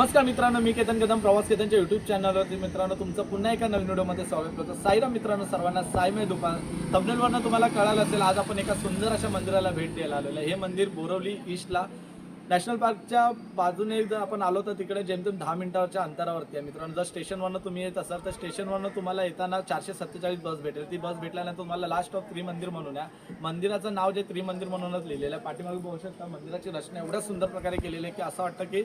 नमस्कार मित्रांनो मी केतन कदम प्रवास केतनच्या युट्यूब चॅनलवरती मित्रांनो तुमचं पुन्हा एका नवीन व्हिडिओमध्ये स्वागत करतो. साईराम मित्रांनो सर्वांना सायमय दुकान तबनेलवरनं तुम्हाला कळालं असेल आज आपण एका सुंदर अशा मंदिराला भेट द्यायला आलेलो आहे. हे मंदिर बोरवली ईस्टला नॅशनल पार्कच्या बाजूने जर आपण आलो तर तिकडे जेमतेम दहा मिनिटाच्या अंतरावरती आहे. मित्रांनो जर स्टेशनवरनं तुम्ही येत असाल तर स्टेशनवरनं तुम्हाला येताना चारशे सत्तेचाळीस बस भेटेल. ती बस भेटल्यानंतर तुम्हाला लास्ट ऑफ त्रिमंदिर म्हणून आहे. मंदिराचं नाव जे त्रिमंदिर म्हणूनच लिहिलेलं आहे. पाठीमागे बघू शकता मंदिराची रचना एवढ्या सुंदर प्रकारे केलेली आहे की असं वाटतं की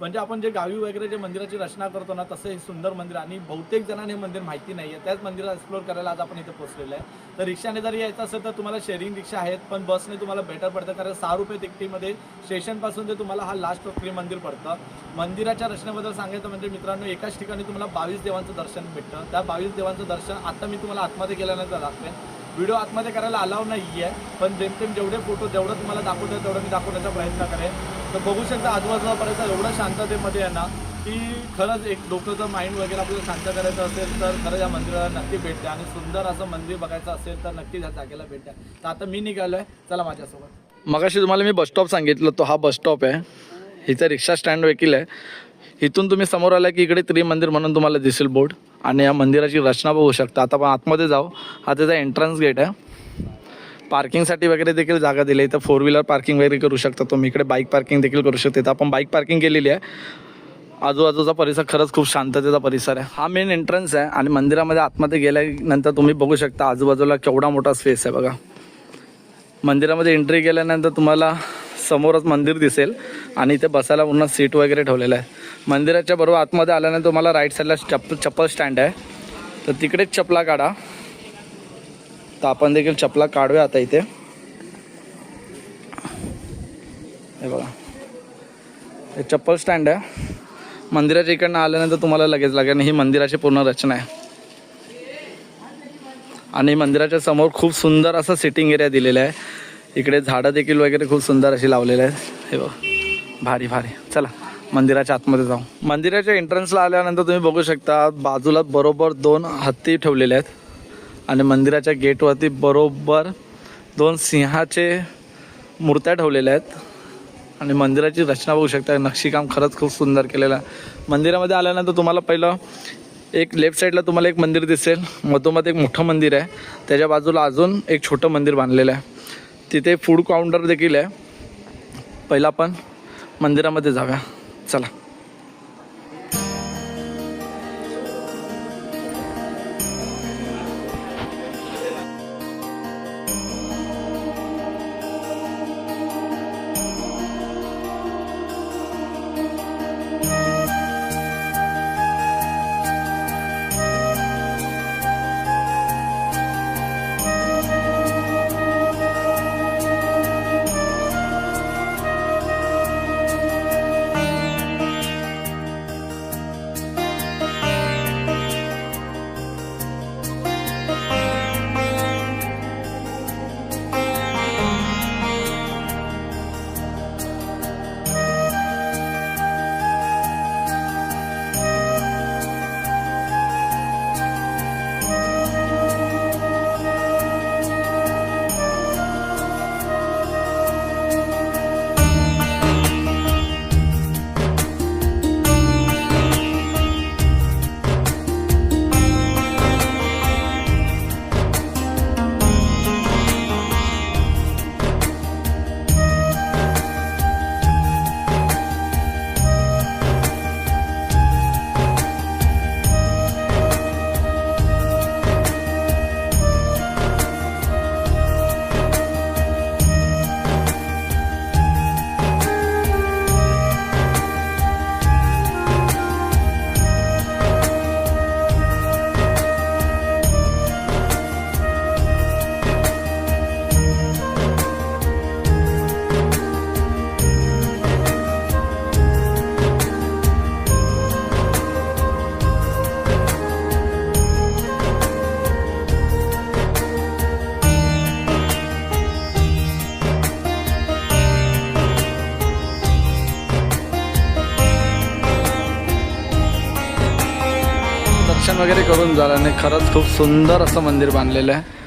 म्हणजे आपण जे गावी वगैरे जे मंदिराची रचना करतो ना तसं हे सुंदर मंदिर आणि बहुतेक जणांना हे मंदिर माहिती नाही आहे त्याच मंदिरात एक्सप्लोर करायला आज आपण इथे पोहोचलेलं आहे. तर रिक्षाने जर यायचं असेल तर तुम्हाला शेअरिंग रिक्षा आहेत पण बसने तुम्हाला बेटर पडतं. कारण सहा रुपये तिकटीमध्ये स्टेशनपासून ते तुम्हाला हा लास्ट फ्री मंदिर पडतं. मंदिराच्या रचनेबद्दल सांगायचं म्हणजे मित्रांनो एकाच ठिकाणी तुम्हाला बावीस देवांचं दर्शन भेटतं. त्या बावीस देवांचं दर्शन आता मी तुम्हाला आतमध्ये गेल्यानंतर दाखवेन. व्हिडिओ आतमध्ये करायला अलाव नाही आहे पण जेमतेम जेवढे फोटो जेवढं तुम्हाला दाखवतो तेवढं मी दाखवण्याचा प्रयत्न करेन. तर बघू शकता आजूबाजूला पर्यंत एवढं शांततेमध्ये आहे ना की खरंच एक डोक्याचं माइंड वगैरे आपल्याला शांत करायचं असेल तर खरंच या मंदिराला नक्की भेट द्या आणि सुंदर असं मंदिर बघायचं असेल तर नक्कीच ह्या जागेला भेट द्या. तर आता मी निघालो आहे चला माझ्यासोबत. मगाशी तुम्हाला मी बसस्टॉप सांगितलं तो हा बसस्टॉप आहे. इथं रिक्षा स्टँड देखील आहे. इथून तुम्ही समोर आला की इकडे त्रिमंदिर म्हणून तुम्हाला दिसेल बोर्ड आणि या मंदिराची रचना बघू शकता. आता आपण आतमध्ये जाऊ. हा त्याचा एंट्रन्स गेट आहे. पार्किंगसाठी वगैरे देखील जागा दिली आहे. इथं फोर व्हीलर पार्किंग वगैरे करू शकता तुम्ही. इकडे बाईक पार्किंग देखील करू शकता. तर आपण बाईक पार्किंग केलेली आहे. आजूबाजूचा परिसर खरंच खूप शांततेचा परिसर आहे. हा मेन एंट्रन्स आहे आणि मंदिरामध्ये आतमध्ये गेल्यानंतर तुम्ही बघू शकता आजूबाजूला केवढा मोठा स्पेस आहे बघा. मंदिरामध्ये एंट्री केल्यानंतर तुम्हाला समोरच मंदिर दिसेल आणि इथे बसायला पुन्हा सीट वगैरे ठेवलेलं आहे. मंदिराच्या बरोबर आतमध्ये आल्यानंतर तुम्हाला राईट साईडला चप्पल चप्पल स्टँड आहे. तर तिकडेच चपला काढा. तर आपण देखील चपला काढूया आता इथे. हे बघा. हे चप्पल स्टँड आहे. मंदिराच्या इकडनं आल्यानंतर तुम्हाला लगेच लागेल. ही मंदिराची पूर्ण रचना आहे. आणि मंदिराच्या समोर खूप सुंदर असं सिटिंग एरिया दिलेला आहे. इकडे झाडं देखील वगैरे खूप सुंदर अशी लावलेले आहेत. हे बघ. भारी भारी. चला मंदिराच्या आतमध्ये जाऊ. मंदिराच्या एंट्रन्सला आल्यानंतर तुम्ही बघू शकता बाजूला बरोबर दोन हत्ती ठेवलेले आहेत. आणि मंदिराच्या गेटवरती बरोबर दोन सिंहाचे मूर्त्या ठेवलेल्या आहेत. आणि मंदिराची रचना बघू शकता. नक्षीकाम खरंच खूप सुंदर केलेलं आहे. मंदिरामध्ये आल्यानंतर तुम्हाला पहिलं एक लेफ्ट साईडला तुम्हाला एक मंदिर दिसेल. मधोमध एक मोठं मंदिर आहे. त्याच्या बाजूला अजून एक छोटं मंदिर बांधलेलं आहे. तिथे फूड काउंटर देखील आहे. पहिला आपण मंदिरामध्ये जाऊया. चला. वगैरे करून झालं आणि खरंच खूप सुंदर असं मंदिर बांधलेलं आहे.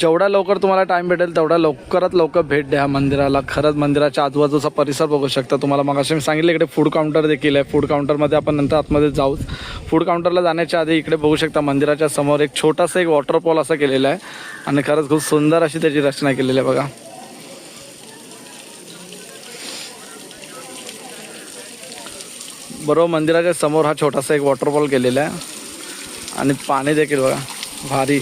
जेवढा लवकर तुम्हाला टाईम भेटेल तेवढा लवकरात लवकर भेट द्या मंदिराला. खरंच मंदिराच्या आजूबाजूचा परिसर बघू शकता तुम्हाला. मग मी सांगितलं इकडे फूड काउंटर देखील आहे. फूड काउंटरमध्ये आपण नंतर आतमध्ये जाऊच. फूड काउंटरला जाण्याच्या आधी इकडे बघू शकता मंदिराच्या समोर एक छोटासा एक वॉटरफॉल असा केलेला आहे. आणि खरंच खूप सुंदर अशी त्याची रचना केलेली आहे बघा. बरोबर मंदिराच्या समोर हा छोटासा एक वॉटरफॉल केलेला आहे. आणि पाणी देखील बघा भारी.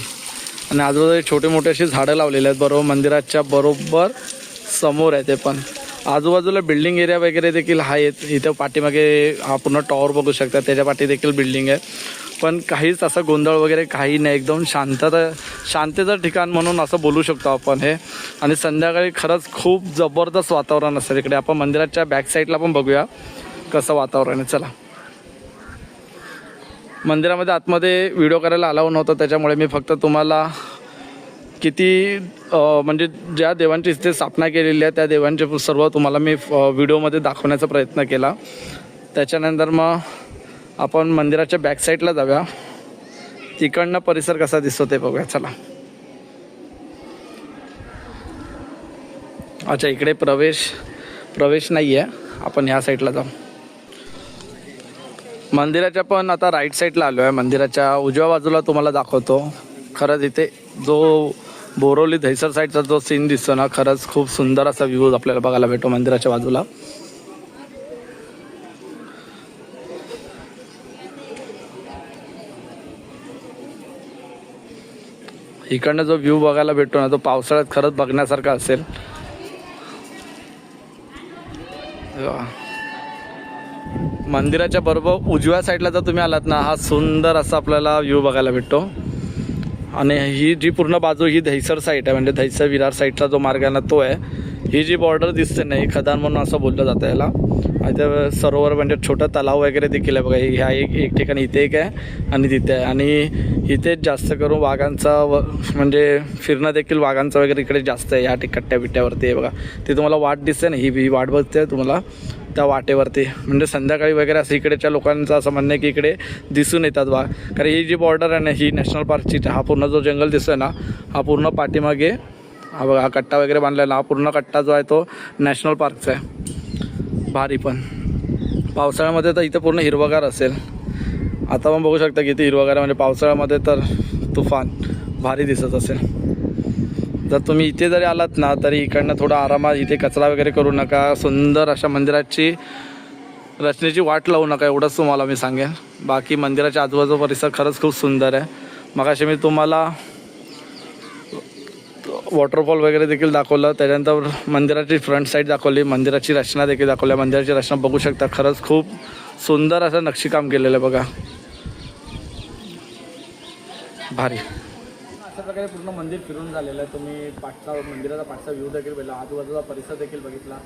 आणि आजूबाजूला छोटे मोठे अशी झाडं लावलेली आहेत बरोबर मंदिराच्या बरोबर समोर आहे ते पण. आजूबाजूला बिल्डिंग एरिया वगैरे देखील आहेत. इथं पाठीमागे हा पूर्ण टॉवर बघू शकता त्याच्या पाठी देखील बिल्डिंग आहे. पण काहीच असं गोंधळ वगैरे काही नाही एकदम शांतता शांततेचं ठिकाण म्हणून असं बोलू शकतो आपण हे. आणि संध्याकाळी खरंच खूप जबरदस्त वातावरण असतं इकडे आपण मंदिराच्या बॅक साईडला पण बघूया कसं वातावरण आहे. चला. मंदिरामध्ये आतमध्ये व्हिडिओ करायला अलाव नव्हतं त्याच्यामुळे मी फक्त तुम्हाला किती म्हणजे ज्या देवांची इथे स्थापना केलेली आहे त्या देवांचे सर्व तुम्हाला मी व्हिडिओमध्ये दाखवण्याचा प्रयत्न केला. त्याच्यानंतर मग आपण मंदिराच्या बॅक साईडला जाऊया. तिकडनं परिसर कसा दिसतो ते बघूया चला. अच्छा इकडे प्रवेश प्रवेश नाही आहे आपण ह्या साईडला जाऊ. मंदिराच्या पण आता राईट साईडला आलो आहे मंदिराच्या उजव्या बाजूला तुम्हाला दाखवतो. खरंच इथे जो बोरोली धैसर साईडचा जो सीन दिसतो ना खरंच खूप सुंदर असा व्ह्यूज आपल्याला बघायला भेटतो मंदिराच्या बाजूला. इकडनं जो व्ह्यू बघायला भेटतो ना तो पावसाळ्यात खरंच बघण्यासारखा असेल. मंदिराच्या बरोबर उजव्या साईडला जर तुम्ही आलात ना हा सुंदर असा आपल्याला व्ह्यू बघायला भेटतो. आणि ही जी पूर्ण बाजू ही दहिसर साईड आहे म्हणजे दहिसर विरार साईडचा जो मार्ग आहे ना तो आहे. ही जी बॉर्डर दिसते नाही खदान म्हणून असं बोललं जातं याला. आणि त्या सरोवर म्हणजे छोटा तलाव वगैरे देखील आहे बघा ह्या एक एक ठिकाणी इथे एक आहे आणि तिथे आहे. आणि इथेच जास्त करून वाघांचा व म्हणजे फिरणं देखील वाघांचं वगैरे इकडे जास्त आहे ह्या कट्ट्या बिट्ट्यावरती आहे बघा. ते तुम्हाला वाट दिसते ना ही ही वाट बघते तुम्हाला. त्या वाटेवरती. म्हणजे संध्याकाळी वगैरे असं इकडेच्या लोकांचं असं म्हणणं आहे की इकडे दिसून येतात वाघ कारण ही जी बॉर्डर आहे ना ही नॅशनल पार्कची हा पूर्ण जो जंगल दिसतोय ना हा पूर्ण पाठीमागे हा बघा हा कट्टा वगैरे बांधला ना हा पूर्ण कट्टा जो आहे तो नॅशनल पार्कचा आहे. भारी पण. पावसाळ्यामध्ये तर इथं पूर्ण हिरवगार असेल. आता पण बघू शकता किती हिरवगार म्हणजे पावसाळ्यामध्ये तर तुफान भारी दिसत असेल. जर तुम्ही इथे जरी आलात ना तरी इकडनं थोडा आरामात इथे कचरा वगैरे करू नका. सुंदर अशा मंदिराची रचनेची वाट लावू नका एवढंच तुम्हाला मी सांगेन. बाकी मंदिराच्या आजूबाजू परिसर खरंच खूप सुंदर आहे. मग असे मी तुम्हाला वॉटरफॉल वगैरे देखील दाखवलं. त्याच्यानंतर मंदिराची फ्रंट साईड दाखवली. मंदिराची रचना देखील दाखवली. मंदिराची रचना बघू शकता खरंच खूप सुंदर असं नक्षीकाम केलेलं आहे बघा. भारी. अशा प्रकारे पूर्ण मंदिर फिरून झालेलं आहे. तुम्ही पाठचा मंदिराचा पाठचा व्ह्यू देखील बघितला आजूबाजूचा परिसर देखील बघितला.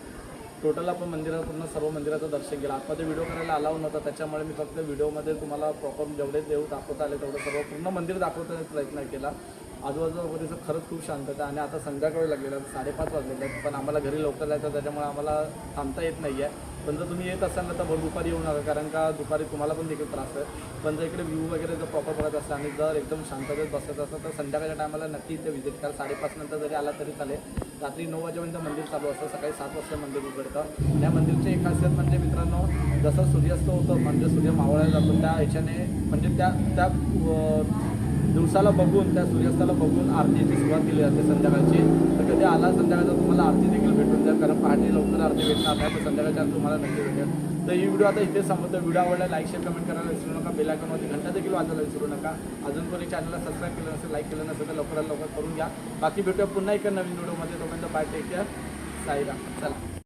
टोटल आपण मंदिरात पूर्ण सर्व मंदिराचं दर्शन केलं. आतमध्ये व्हिडिओ करायला अलाव नव्हता. त्याच्यामुळे मी फक्त व्हिडिओमध्ये तुम्हाला प्रॉपर जेवढे देव दाखवता आले तेवढं सर्व पूर्ण मंदिर दाखवण्याचा प्रयत्न केला. आजूबाजूचा परिसर खरंच खूप शांतता आणि आता संध्याकाळी लागलेलं साडेपाच वाजलेले आहेत. पण आम्हाला घरी लवकर जायचं त्याच्यामुळे आम्हाला थांबता येत नाही आहे. पण जर तुम्ही येत असाल ना तर भर दुपारी येऊ नका कारण का दुपारी तुम्हाला पण देखील त्रास आहे पण जर इकडे व्ह्यू वगैरे जर प्रॉपर बघत असतं आणि जर एकदम शांततेत बसत असतं तर संध्याकाळच्या टायमाला नक्की इथे व्हिजिट करा. साडेपाच नंतर जरी आला तरी चालेल. रात्री नऊ वाजेपर्यंत मंदिर चालू असतं सकाळी सात वाजता मंदिर उघडतं. या मंदिरची एक खासियत म्हणजे मित्रांनो जसं सूर्यास्त होतं म्हणजे सूर्य मावळायला जातो त्या ह्याच्याने म्हणजे त्या त्या दिवसाला बघून त्या सूर्यास्ताला बघून आरतीची सुरुवात केली जाते संध्याकाळची. तर कधी आला संध्याकाळचा तुम्हाला आरती देखील भेटून जाईल कारण पहाटे लवकर आरती भेटणार नाही तर संध्याकाळच्या तुम्हाला नक्की भेटेल. तर ही व्हिडिओ आता इथे संपतो व्हिडिओ आवडला लाईक शेअर कमेंट करायला विसरू नका. बेलायकॉनवरती घंटा देखील वाचायला विसरू नका. अजून कोणी चॅनलला सबस्क्राईब केलं नसेल लाईक केलं नसेल तर लवकरात लवकर करून घ्या. बाकी भेटूया पुन्हा एका नवीन व्हिडिओमध्ये. तोपर्यंत बाय टेक केअर साईरा चला.